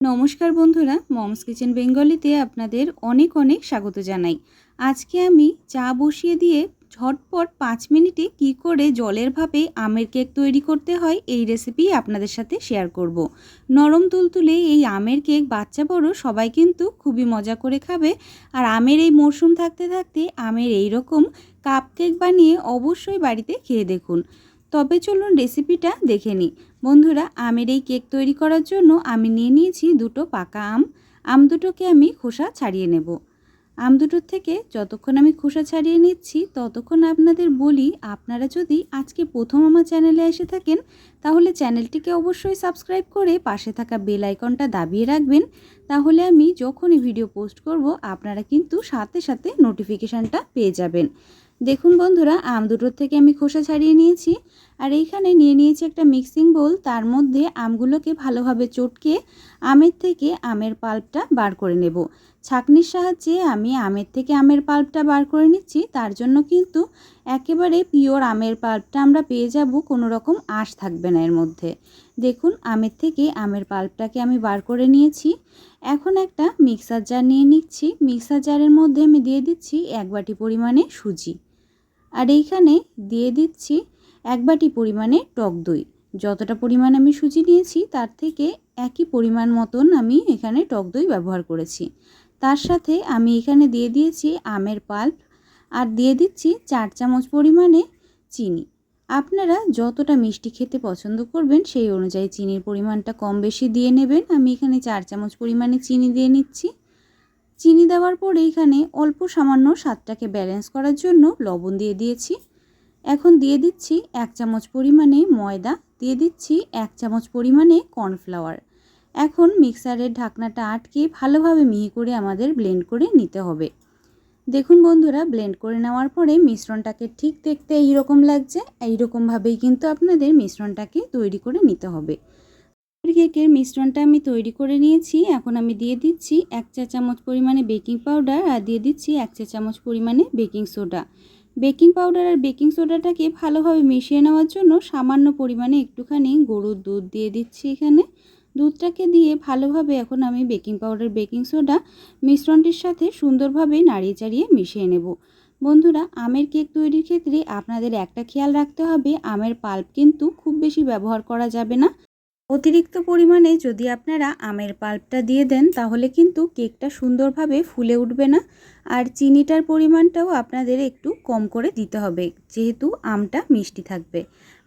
নমস্কার বন্ধুরা, moms kitchen বেঙ্গলিতে আপনাদের অনেক অনেক স্বাগত জানাই। আজকে আমি চা বসিয়ে দিয়ে ঝটপট পাঁচ মিনিটে কি করে জলের ভাপে আমের কেক তৈরি করতে হয় এই রেসিপি আপনাদের সাথে শেয়ার করব। নরম তুলতুলে এই আমের কেক বাচ্চা বড় সবাই কিন্তু খুবই মজা করে খাবে। আর আমের এই মরশুম থাকতে থাকতে আমের এই রকম কাপ কেক বানিয়ে অবশ্যই বাড়িতে খেয়ে দেখুন। তবে চলুন রেসিপিটা দেখে নিই। বন্ধুরা, আমের এই কেক তৈরি করার জন্য আমি নিয়ে নিয়েছি দুটো পাকা আম। আম দুটোকে আমি খোসা ছাড়িয়ে নেব। আম দুটোর থেকে যতক্ষণ আমি খোসা ছাড়িয়ে নিচ্ছি, ততক্ষণ আপনাদের বলি, আপনারা যদি আজকে প্রথম আমার চ্যানেলে এসে থাকেন, তাহলে চ্যানেলটিকে অবশ্যই সাবস্ক্রাইব করে পাশে থাকা বেল আইকনটা দাবিয়ে রাখবেন। তাহলে আমি যখনই ভিডিও পোস্ট করব, আপনারা কিন্তু সাথে সাথে নোটিফিকেশানটা পেয়ে যাবেন। দেখুন বন্ধুরা, আম দুটোর থেকে আমি খোসা ছাড়িয়ে নিয়েছি, আর এইখানে নিয়ে নিয়েছি একটা মিক্সিং বোল, তার মধ্যে আমগুলোকে ভালোভাবে চটকে আমের থেকে আমের পাল্পটা বার করে নেব। ছাকনির সাহায্যে আমি আমের থেকে আমের পাল্পটা বার করে নিচ্ছি। তার জন্য কিন্তু একেবারে পিওর আমের পাল্পটা আমরা পেয়ে যাব, কোনো রকম আঁশ থাকবে না এর মধ্যে। দেখুন, আমের থেকে আমের পাল্পটাকে আমি বার করে নিয়েছি। এখন একটা মিক্সার জার নিয়ে নিচ্ছি। মিক্সার জারের মধ্যে আমি দিয়ে দিচ্ছি এক বাটি পরিমাণে সুজি। আর এইখানে দিয়ে দিচ্ছি এক বাটি পরিমাণে টক দই। যতটা পরিমাণ আমি সুজি নিয়েছি, তার থেকে একই পরিমাণ মতন আমি এখানে টক দই ব্যবহার করেছি। তার সাথে আমি এখানে দিয়ে দিয়েছি আমের পাল্প আর দিয়ে দিচ্ছি চার চামচ পরিমাণে চিনি। আপনারা যতটা মিষ্টি খেতে পছন্দ করবেন সেই অনুযায়ী চিনির পরিমাণটা কম বেশি দিয়ে নেবেন। আমি এখানে চার চামচ পরিমাণে চিনি দিয়ে নিচ্ছি। চিনি দেওয়ার পরে এখানে অল্প সামান্য স্বাদটাকে ব্যালেন্স করার জন্য লবণ দিয়ে দিয়েছি। এখন দিয়ে দিচ্ছি এক চামচ পরিমাণে ময়দা, দিয়ে দিচ্ছি এক চামচ পরিমাণে কর্নফ্লাওয়ার। এখন মিক্সারের ঢাকনাটা আটকে ভালোভাবে মিহি করে আমাদের ব্লেন্ড করে নিতে হবে। দেখুন বন্ধুরা, ব্লেন্ড করে নেওয়ার পরে মিশ্রণটাকে ঠিক দেখতে এইরকম লাগছে, এইরকমভাবেই কিন্তু আপনাদের মিশ্রণটাকে তৈরি করে নিতে হবে। কেকের মিশ্রণটা আমি তৈরি করে নিয়েছি, এখন আমি দিয়ে দিচ্ছি এক চা চামচ পরিমাণে বেকিং পাউডার আর দিয়ে দিচ্ছি এক চা চামচ পরিমাণে বেকিং সোডা। বেকিং পাউডার আর বেকিং সোডাটাকে ভালোভাবে মিশিয়ে নেওয়ার জন্য সামান্য পরিমাণে একটুখানি গরুর দুধ দিয়ে দিচ্ছি এখানে। দুধটাকে দিয়ে ভালোভাবে এখন আমি বেকিং পাউডার, বেকিং সোডা মিশ্রণটির সাথে সুন্দরভাবে নাড়িয়ে চাড়িয়ে মিশিয়ে নেব। বন্ধুরা, আমের কেক তৈরির ক্ষেত্রে আপনাদের একটা খেয়াল রাখতে হবে, আমের পাল্প কিন্তু খুব বেশি ব্যবহার করা যাবে না। অতিরিক্ত পরিমাণে যদি আপনারা আমের পাল্পটা দিয়ে দেন, তাহলে কিন্তু কেকটা সুন্দরভাবে ফুলে উঠবে না। আর চিনিটার পরিমাণটাও আপনাদের একটু কম করে দিতে হবে, যেহেতু আমটা মিষ্টি থাকবে।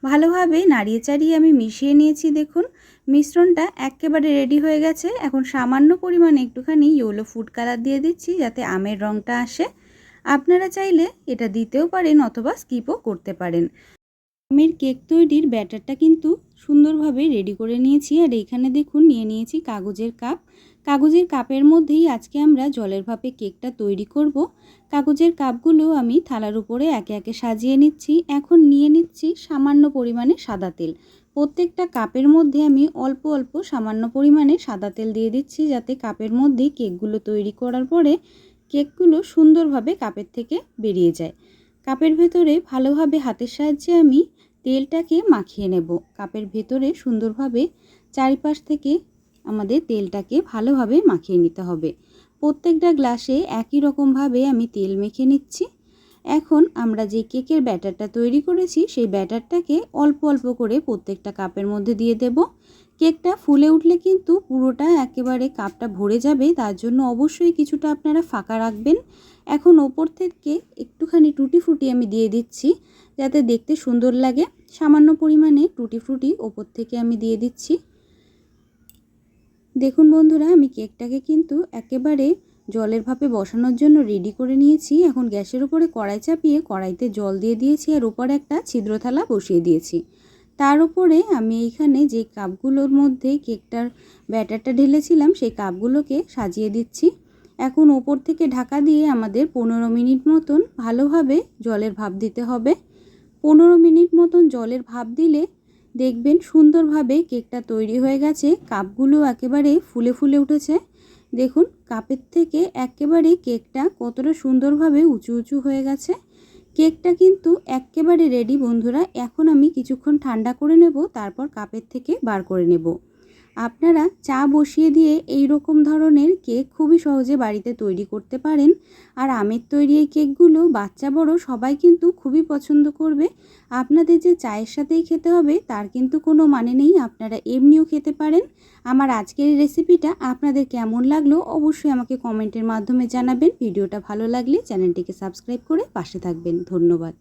ভালোভাবে নাড়িয়ে চাড়িয়ে আমি মিশিয়ে নিয়েছি, দেখুন। মিশ্রণটা একেবারে রেডি হয়ে গেছে। এখন সামান্য পরিমাণে একটুখানি ইয়েলো ফুড কালার দিয়ে দিচ্ছি, যাতে আমের রঙটা আসে। আপনারা চাইলে এটা দিতেও পারেন অথবা স্কিপও করতে পারেন। আমের কেক তৈরির ব্যাটারটা কিন্তু সুন্দরভাবে রেডি করে নিয়েছি। আর এইখানে দেখুন, নিয়ে নিয়েছি কাগজের কাপ। কাগজের কাপের মধ্যেই আজকে আমরা জলের ভাপে কেকটা তৈরি করব। কাগজের কাপগুলো আমি থালার উপরে একে একে সাজিয়ে নিচ্ছি। এখন নিয়ে নিচ্ছি সামান্য পরিমাণে সাদা তেল। প্রত্যেকটা কাপের মধ্যে আমি অল্প অল্প সামান্য পরিমাণে সাদা তেল দিয়ে দিচ্ছি যাতে কাপের মধ্যে কেকগুলো তৈরি করার পরে কেকগুলো সুন্দরভাবে কাপের থেকে বেরিয়ে যায়। কাপের ভেতরে ভালোভাবে হাতের সাহায্যে আমি তেলটাকে মাখিয়ে নেব। কাপের ভেতরে সুন্দরভাবে চারিপাশ থেকে আমাদের তেলটাকে ভালোভাবে মাখিয়ে নিতে হবে। প্রত্যেকটা গ্লাসে একই রকমভাবে আমি তেল মেখে নিচ্ছি। এখন আমরা যে কেকের ব্যাটারটা তৈরি করেছি, সেই ব্যাটারটাকে অল্প অল্প করে প্রত্যেকটা কাপের মধ্যে দিয়ে দেব। কেকটা ফুলে উঠলে কিন্তু পুরোটা একেবারে কাপটা ভরে যাবে, তার জন্য অবশ্যই কিছুটা আপনারা ফাঁকা রাখবেন। এখন ওপর থেকে একটুখানি টুটি ফুটি আমি দিয়ে দিচ্ছি, যাতে দেখতে সুন্দর লাগে। সামান্য পরিমাণে টুটি ফ্রুটি ওপর থেকে আমি দিয়ে দিচ্ছি। দেখুন বন্ধুরা, আমি কেকটাকে কিন্তু একেবারে জলের ভাপে বসানোর জন্য রেডি করে নিয়েছি। এখন গ্যাসের উপরে কড়াই চাপিয়ে কড়াইতে জল দিয়ে দিয়েছি আর ওপরে একটা ছিদ্র থালা বসিয়ে দিয়েছি। তার উপরে আমি এইখানে যে কাপগুলোর মধ্যে কেকটার ব্যাটারটা ঢেলেছিলাম, সেই কাপগুলোকে সাজিয়ে দিচ্ছি। এখন ওপর থেকে ঢাকা দিয়ে আমাদের পনেরো মিনিট মতন ভালোভাবে জলের ভাব দিতে হবে। পনেরো মিনিট মতন জলের ভাব দিলে দেখবেন সুন্দরভাবে কেকটা তৈরি হয়ে গেছে, কাপগুলো একেবারে ফুলে ফুলে উঠেছে। দেখুন, কাপের থেকে একেবারে কেকটা কতটা সুন্দরভাবে উঁচু উঁচু হয়ে গেছে। কেকটা কিন্তু একেবারে রেডি বন্ধুরা, এখন আমি কিছুক্ষণ ঠান্ডা করে নেব, তারপর কাপের থেকে বার করে নেব। আপনারা চা বসিয়ে দিয়ে এই রকম ধরনের কেক খুবই সহজে বাড়িতে তৈরি করতে পারেন। আর আমের তৈরি এই কেকগুলো বাচ্চা বড় সবাই কিন্তু খুবই পছন্দ করবে। আপনাদের যে চায়ের সাথেই খেতে হবে তার কিন্তু কোনো মানে নেই, আপনারা এমনিও খেতে পারেন। আমার আজকের রেসিপিটা আপনাদের কেমন লাগল অবশ্যই আমাকে কমেন্টের মাধ্যমে জানাবেন। ভিডিওটা ভালো লাগলে চ্যানেলটিকে সাবস্ক্রাইব করে পাশে থাকবেন। ধন্যবাদ।